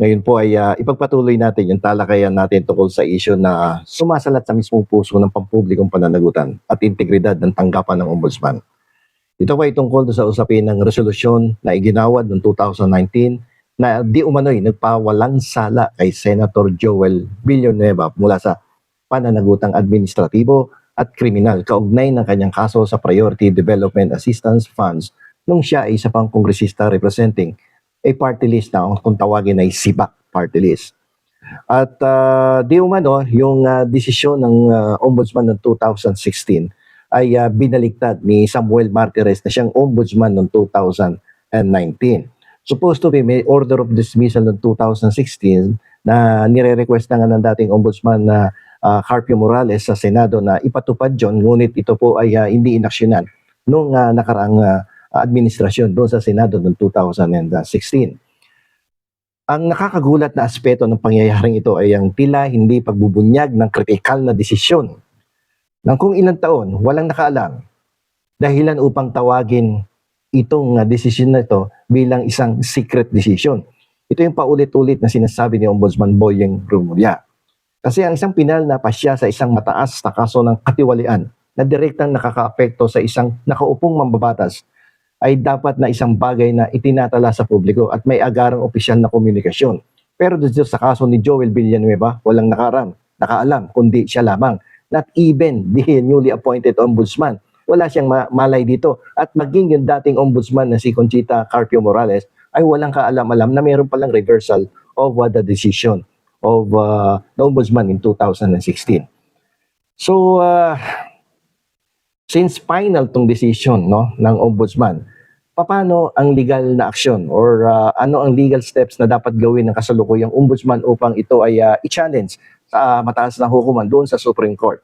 Ngayon po ay ah, ipagpatuloy natin yung talakayan natin tungkol sa issue na sumasalat sa mismong puso ng pampublikong pananagutan at integridad ng tanggapan ng ombudsman. Ito ay tungkol sa usapin ng resolusyon na iginawad noong 2019 na di umano'y nagpawalang sala kay Senator Joel Villanueva mula sa pananagutang administratibo at kriminal kaugnay ng kanyang kaso sa Priority Development Assistance Funds nung siya ay isa pang kongresista representing a party list na kung tawagin ay SIBAC party list. At ah, di umano, yung ah, desisyon ng ah, ombudsman noong 2016 ay ah, binaligtad ni Samuel Martires na siyang ombudsman noong 2019. Supposed to be may order of dismissal noong 2016 na nire-request na nga ng dating ombudsman na ah, Carpio Morales sa Senado na ipatupad yon ngunit ito po ay ah, hindi inaksyonan nung ah, nakaraang ah, administrasyon doon sa Senado noong 2016. Ang nakakagulat na aspeto ng pangyayaring ito ay ang tila hindi pagbubunyag ng kritikal na desisyon ng kung ilang taon walang nakaalam dahilan upang tawagin itong uh, desisyon na ito bilang isang secret decision. Ito yung paulit-ulit na sinasabi ni Ombudsman Boyeng Rumulya. Kasi ang isang pinal na pasya sa isang mataas na kaso ng katiwalian na direktang nakakaapekto sa isang nakaupong mambabatas ay dapat na isang bagay na itinatala sa publiko at may agarang opisyal na komunikasyon. Pero dito sa kaso ni Joel Villanueva, walang nakaram, nakaalam, kundi siya lamang. Not even the newly appointed ombudsman. Wala siyang ma- malay dito. At maging yung dating ombudsman na si Conchita Carpio Morales ay walang kaalam-alam na mayroon palang reversal of uh, the decision of uh, the ombudsman in 2016. So, uh, since final tong decision no ng ombudsman paano ang legal na aksyon or uh, ano ang legal steps na dapat gawin ng kasalukuyang ombudsman upang ito ay uh, i-challenge sa mataas na hukuman doon sa Supreme Court.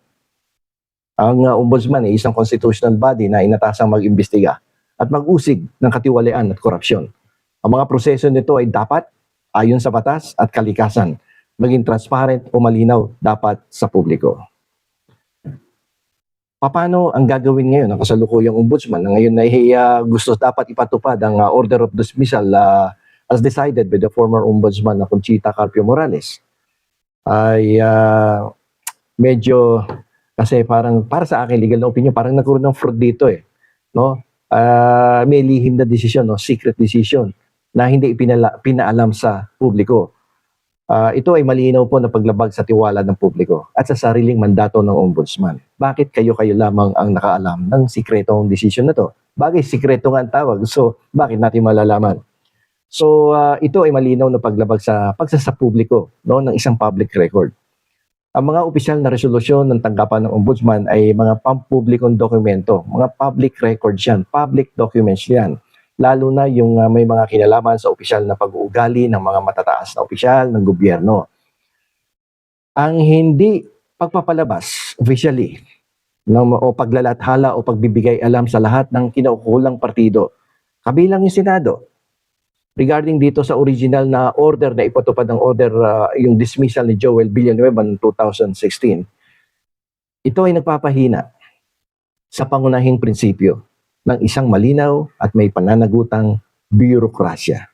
Ang uh, ombudsman ay isang constitutional body na inatasang mag-imbestiga at mag-usig ng katiwalian at korupsyon. Ang mga proseso nito ay dapat ayon sa batas at kalikasan, maging transparent o malinaw dapat sa publiko paano ang gagawin ngayon? Ng kasalukuyang ombudsman na ngayon ay uh, gusto dapat ipatupad ang uh, order of dismissal uh, as decided by the former ombudsman na Conchita Carpio Morales. Ay uh, medyo kasi parang para sa akin legal na opinion parang nagkaroon ng fraud dito eh no? Uh, may lihim na desisyon no? Secret decision na hindi ipinala, pinaalam sa publiko Ah, ito ay malinaw po na paglabag sa tiwala ng publiko at sa sariling mandato ng ombudsman. Bakit kayo-kayo lamang ang nakaalam ng sikretong desisyon na to? Bagay, sikreto nga ang tawag. So, bakit natin malalaman? So, ah, ito ay malinaw na paglabag sa pagsasapubliko no, ng isang public record. Ang mga opisyal na resolusyon ng tanggapan ng ombudsman ay mga pampublikong dokumento, mga public records yan, public documents yan lalo na yung uh, may mga kinalaman sa opisyal na pag-uugali ng mga matataas na opisyal ng gobyerno. Ang hindi pagpapalabas officially ng, o paglalathala o pagbibigay alam sa lahat ng kinaukulang partido, kabilang yung Senado, regarding dito sa original na order na ipatupad ng order uh, yung dismissal ni Joel Villanueva noong 2016, ito ay nagpapahina sa pangunahing prinsipyo ng isang malinaw at may pananagutang bureaucracia.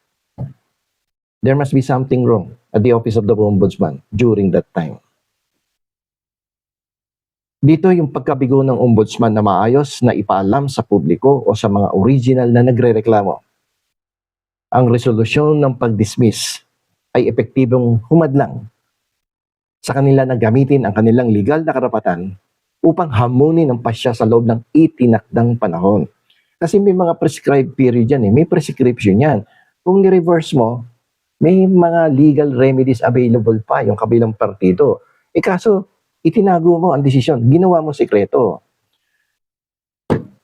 There must be something wrong at the Office of the Ombudsman during that time. Dito yung pagkabigo ng ombudsman na maayos na ipaalam sa publiko o sa mga original na nagrereklamo. Ang resolusyon ng pag-dismiss ay epektibong humadlang sa kanila na gamitin ang kanilang legal na karapatan upang hamunin ang pasya sa loob ng itinakdang panahon. Kasi may mga prescribed period yan eh. May prescription yan. Kung ni-reverse mo, may mga legal remedies available pa yung kabilang partido. Eh kaso, itinago mo ang desisyon. Ginawa mo sikreto.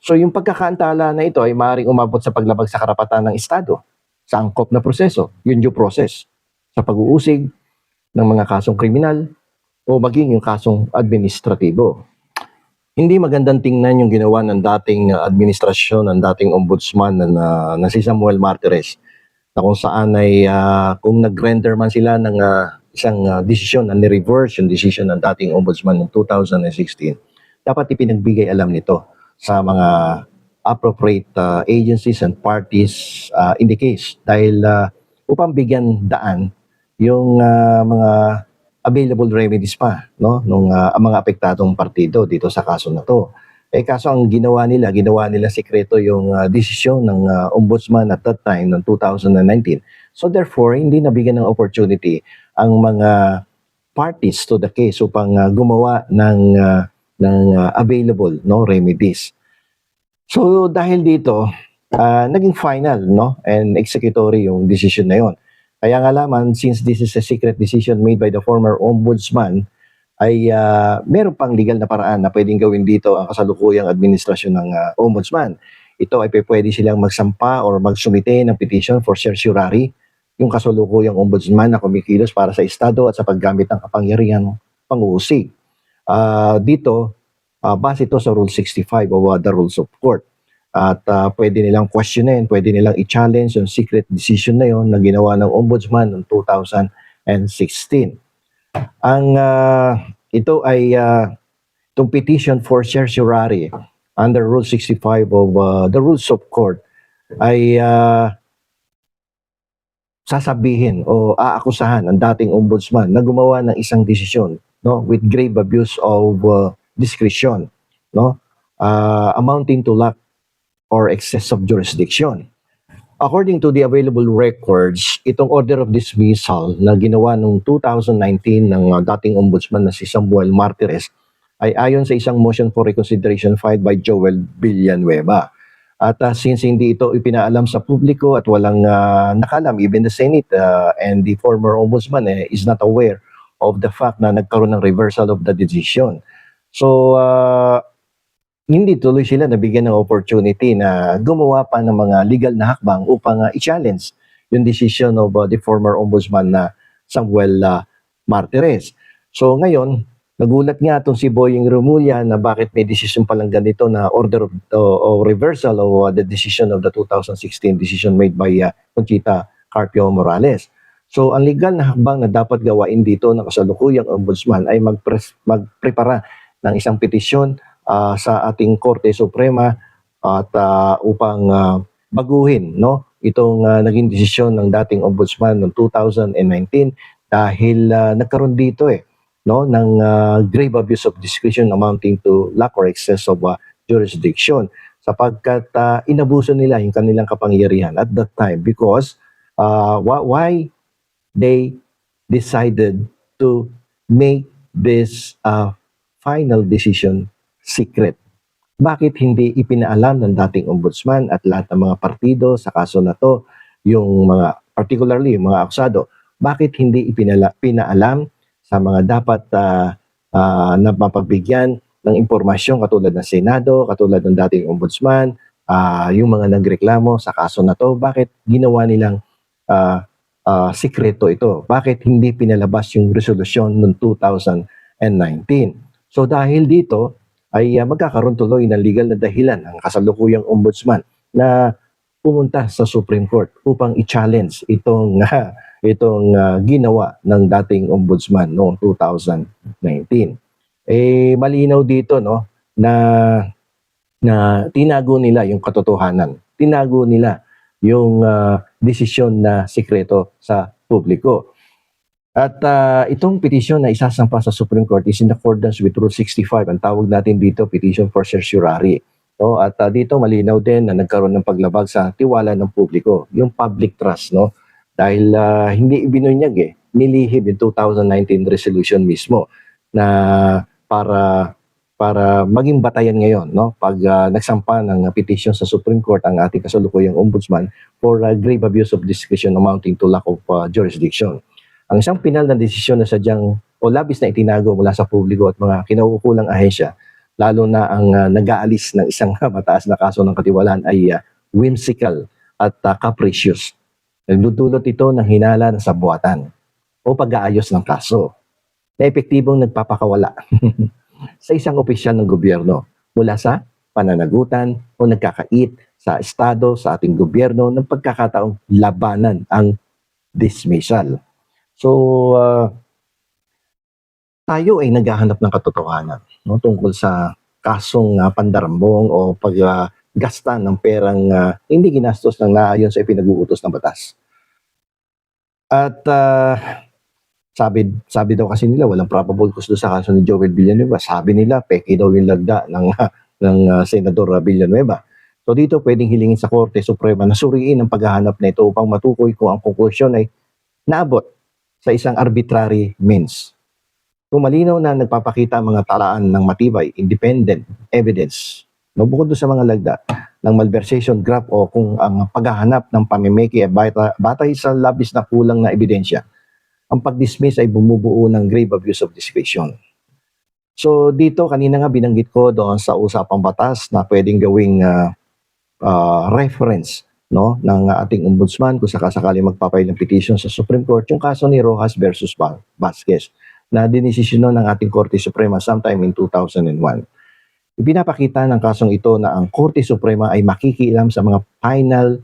So yung pagkakaantala na ito ay maaaring umabot sa paglabag sa karapatan ng Estado sa angkop na proseso, yung due process, sa pag-uusig ng mga kasong kriminal o maging yung kasong administratibo. Hindi magandang tingnan yung ginawa ng dating uh, administrasyon, ng dating ombudsman na, na, na si Samuel Martires na kung saan ay uh, kung nag-render man sila ng uh, isang uh, desisyon na ni-reverse yung decision ng dating ombudsman noong 2016, dapat ipinagbigay alam nito sa mga appropriate uh, agencies and parties uh, in the case. Dahil uh, upang bigyan daan yung ah, mga available remedies pa no nung ang mga apektadong partido dito sa kaso na to. Eh kaso ang ginawa nila, ginawa nila sekreto yung ah, desisyon ng ah, ombudsman at that time ng 2019. So therefore, hindi nabigyan ng opportunity ang mga parties to the case upang ah, gumawa ng ah, ng ah, available no remedies. So dahil dito, ah, naging final no and executory yung decision na yon. Kaya nga laman since this is a secret decision made by the former ombudsman ay ah, meron pang legal na paraan na pwedeng gawin dito ang kasalukuyang administrasyon ng ah, ombudsman. Ito ay pwede silang magsampa or magsumite ng petition for certiorari yung kasalukuyang ombudsman na kumikilos para sa estado at sa paggamit ng kapangyarihan pang-uusig. Ah, dito, ah, base ito sa Rule 65 of ah, the Rules of Court. At ah, pwede nilang questionin, pwede nilang i-challenge yung secret decision na yon na ginawa ng ombudsman noong 2016. Ang ah, ito ay ah, itong petition for certiorari under Rule 65 of ah, the Rules of Court ay ah, sasabihin o aakusahan ang dating ombudsman na gumawa ng isang desisyon no with grave abuse of uh, discretion no uh, amounting to lack or excess of jurisdiction according to the available records itong order of dismissal na ginawa noong 2019 ng uh, dating ombudsman na si Samuel Martires ay ayon sa isang motion for reconsideration filed by Joel Villanueva at uh, since hindi ito ipinaalam sa publiko at walang uh, nakalam, even the Senate uh, and the former ombudsman eh, is not aware of the fact na nagkaroon ng reversal of the decision. So, uh, hindi tuloy sila nabigyan ng opportunity na gumawa pa ng mga legal na hakbang upang uh, i-challenge yung decision of uh, the former ombudsman na Samuel uh, Martires. So ngayon, Nagulat nga itong si Boying Remulla na bakit may decision palang ganito na order of, o- o reversal of uh, the decision of the 2016 decision made by uh, Conchita Carpio Morales. So ang legal na hakbang na dapat gawain dito ng kasalukuyang ombudsman ay magpres- magprepara ng isang petisyon uh, sa ating Korte Suprema at uh, upang uh, baguhin no itong uh, naging desisyon ng dating ombudsman noong 2019 dahil uh, nagkaroon dito eh no ng uh, grave abuse of discretion amounting to lack or excess of uh, jurisdiction sapagkat uh, inabuso nila yung kanilang kapangyarihan at that time because uh, wh- why they decided to make this uh, final decision secret. Bakit hindi ipinaalam ng dating ombudsman at lahat ng mga partido sa kaso na to, yung mga particularly yung mga akusado, bakit hindi ipinala, pinaalam sa mga dapat uh, uh, na mapagbigyan ng impormasyon katulad ng Senado, katulad ng dating ombudsman, ah, yung mga nagreklamo sa kaso na to, bakit ginawa nilang ah, ah, sikreto ito? Bakit hindi pinalabas yung resolusyon noong 2019? So dahil dito, ay ah, magkakaroon tuloy ng legal na dahilan ang kasalukuyang ombudsman na pumunta sa Supreme Court upang i-challenge itong ah, itong ah, ginawa ng dating ombudsman noong 2019. Eh malinaw dito no na na tinago nila yung katotohanan. Tinago nila yung ah, desisyon na sikreto sa publiko. At ah, itong petisyon na isasampa sa Supreme Court is in accordance with Rule 65. Ang tawag natin dito, petition for certiorari. No? At ah, dito malinaw din na nagkaroon ng paglabag sa tiwala ng publiko, yung public trust. No? Dahil ah, hindi ibinunyag eh, nilihib yung 2019 resolution mismo na para para maging batayan ngayon no pag ah, nagsampa ng petition sa Supreme Court ang ating kasalukuyang ombudsman for ah, grave abuse of discretion amounting to lack of ah, jurisdiction. Ang isang pinal na desisyon na sadyang o labis na itinago mula sa publiko at mga kinaukulang ahensya, lalo na ang ah, nag-aalis ng isang mataas na kaso ng katiwalaan ay ah, whimsical at ah, capricious. Nagdudulot ito ng hinala sa buwatan o pag-aayos ng kaso na epektibong nagpapakawala sa isang opisyal ng gobyerno mula sa pananagutan o nagkakait sa estado, sa ating gobyerno ng pagkakataong labanan ang dismissal. So, ah, tayo ay naghahanap ng katotohanan no, tungkol sa kasong ah, pandarambong o paggasta ng perang ah, hindi ginastos ng naayon sa ipinag-uutos ng batas. At ah, sabi sabi daw kasi nila walang probable cause doon sa kaso ni Joel Villanueva. Sabi nila peke daw yung lagda ng ng ah, Senador Villanueva. So dito pwedeng hilingin sa Korte Suprema na suriin ang paghahanap na ito upang matukoy kung ang konklusyon ay naabot sa isang arbitrary means. Kung malinaw na nagpapakita ang mga talaan ng matibay, independent evidence, no, bukod sa mga lagda ng malversation graph o kung ang paghahanap ng pamimiki ay bata, batay sa labis na kulang na ebidensya, ang pag-dismiss ay bumubuo ng grave abuse of discretion. So dito kanina nga binanggit ko doon sa usapang batas na pwedeng gawing ah, ah, reference no ng ating ombudsman kung sakasakali magpapail ng petition sa Supreme Court yung kaso ni Rojas versus Vasquez na dinesisyonan ng ating Korte Suprema sometime in 2001. Ipinapakita ng kasong ito na ang Korte Suprema ay makikialam sa mga final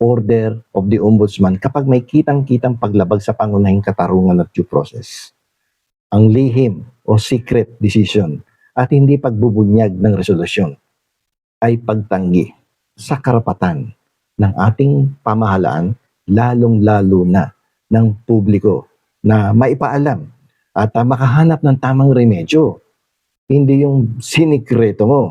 order of the Ombudsman kapag may kitang-kitang paglabag sa pangunahing katarungan at due process. Ang lihim o secret decision at hindi pagbubunyag ng resolusyon ay pagtanggi sa karapatan ng ating pamahalaan, lalong-lalo na ng publiko na maipaalam at ah, makahanap ng tamang remedyo. Hindi yung sinikreto mo.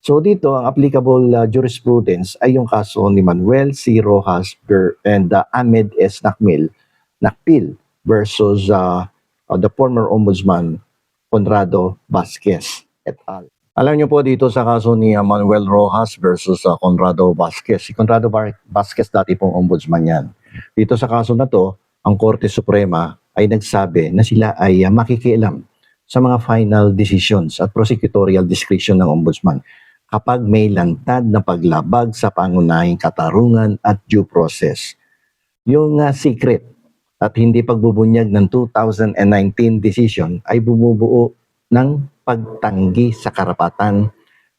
So dito, ang applicable ah, jurisprudence ay yung kaso ni Manuel C. Rojas and ah, Ahmed S. Nakmil, Nakpil versus ah, ah, the former ombudsman Conrado Vasquez et al. Alam niyo po dito sa kaso ni Manuel Rojas versus ah, Conrado Vasquez. Si Conrado Vasquez dati pong ombudsman yan. Dito sa kaso na to, ang Korte Suprema ay nagsabi na sila ay ah, makikialam sa mga final decisions at prosecutorial discretion ng ombudsman kapag may lantad na paglabag sa pangunahing katarungan at due process. Yung ah, secret at hindi pagbubunyag ng 2019 decision ay bumubuo ng pagtanggi sa karapatan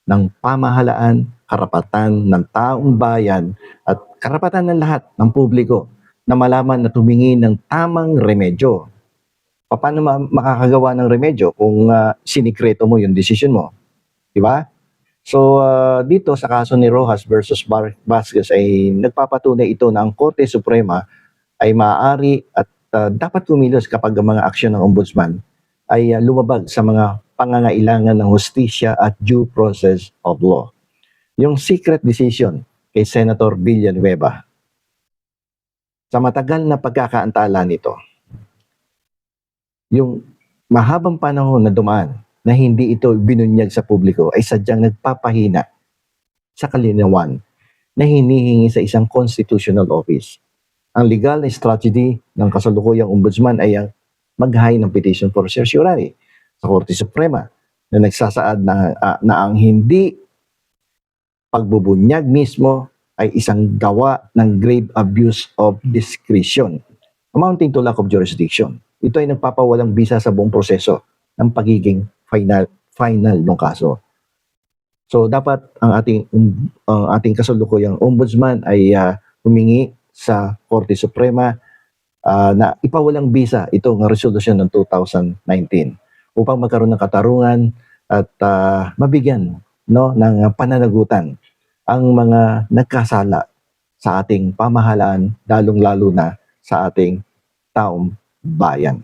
ng pamahalaan, karapatan ng taong bayan at karapatan ng lahat ng publiko na malaman na tumingin ng tamang remedyo. Paano ma- makakagawa ng remedyo kung ah, sinikreto mo yung decision mo? Di ba? So ah, dito sa kaso ni Rojas versus Bar- Vasquez ay nagpapatunay ito na ang Korte Suprema ay maaari at ah, dapat kumilos kapag ang mga aksyon ng ombudsman ay ah, lumabag sa mga pangangailangan ng hustisya at due process of law. Yung secret decision kay Senator Villanueva. Sa matagal na pagkakaantala nito, yung mahabang panahon na dumaan na hindi ito binunyag sa publiko ay sadyang nagpapahina sa kalinawan na hinihingi sa isang constitutional office. Ang legal na strategy ng kasalukuyang ombudsman ay ang mag-high ng petition for certiorari sa Korte Suprema na nagsasaad na, ah, na ang hindi pagbubunyag mismo ay isang gawa ng grave abuse of discretion amounting to lack of jurisdiction. Ito ay nagpapawalang bisa sa buong proseso ng pagiging final final ng kaso. So dapat ang ating um, ang ating kasalukuyang ombudsman ay ah, humingi sa Korte Suprema ah, na ipawalang bisa itong resolusyon ng 2019 upang magkaroon ng katarungan at ah, mabigyan no ng pananagutan ang mga nagkasala sa ating pamahalaan lalong-lalo na sa ating taong bayan.